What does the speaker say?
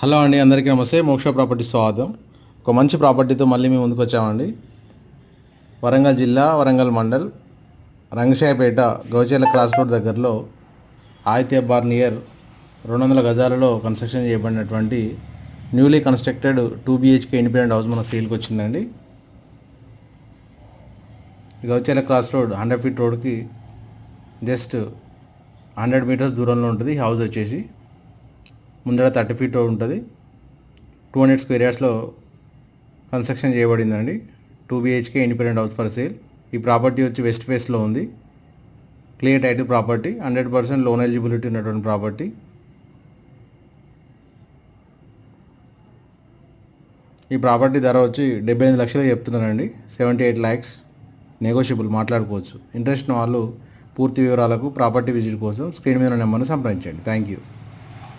Hello అండి అందరికీ నమస్తే. మోక్ష ప్రాపర్టీ స్వాగతం. ఒక మంచి ప్రాపర్టీతో మళ్ళీ మేము ముందుకు వచ్చామండి. వరంగల్ జిల్లా వరంగల్ మండల్ రంగశాయపేట గౌచేల క్రాస్ రోడ్ దగ్గరలో ఆదిత్య బార్ నియర్ రెండు వందల గజాలలో కన్స్ట్రక్షన్ చేయబడినటువంటి newly constructed two BHK independent house మన సేల్కి వచ్చిందండి. Gauchela cross road hundred feet రోడ్కి జస్ట్ హండ్రెడ్ మీటర్స్ దూరంలో ఉంటుంది. హౌస్ వచ్చేసి ముందర థర్టీ ఫీట్ రోడ్ ఉంటుంది. టూ హండ్రెడ్ స్క్వేర్ యార్డ్స్లో construction చేయబడిందండి. Two BHK independent house for sale. ఈ ప్రాపర్టీ వచ్చి వెస్ట్ ఫేస్లో ఉంది. Clear title property. Hundred percent loan eligibility ఉన్నటువంటి ప్రాపర్టీ. ఈ ప్రాపర్టీ ధర వచ్చి డెబ్బై ఎనిమిది లక్షలు చెప్తున్నానండి సెవెంటీ ఎయిట్ ల్యాక్స్ నెగోషియబుల్ మాట్లాడుకోవచ్చు. ఇంట్రెస్ట్ వాళ్ళు పూర్తి వివరాలకు ప్రాపర్టీ విజిట్ కోసం స్క్రీన్ మీద ఉన్న నెంబర్ను సంప్రదించండి. Thank you.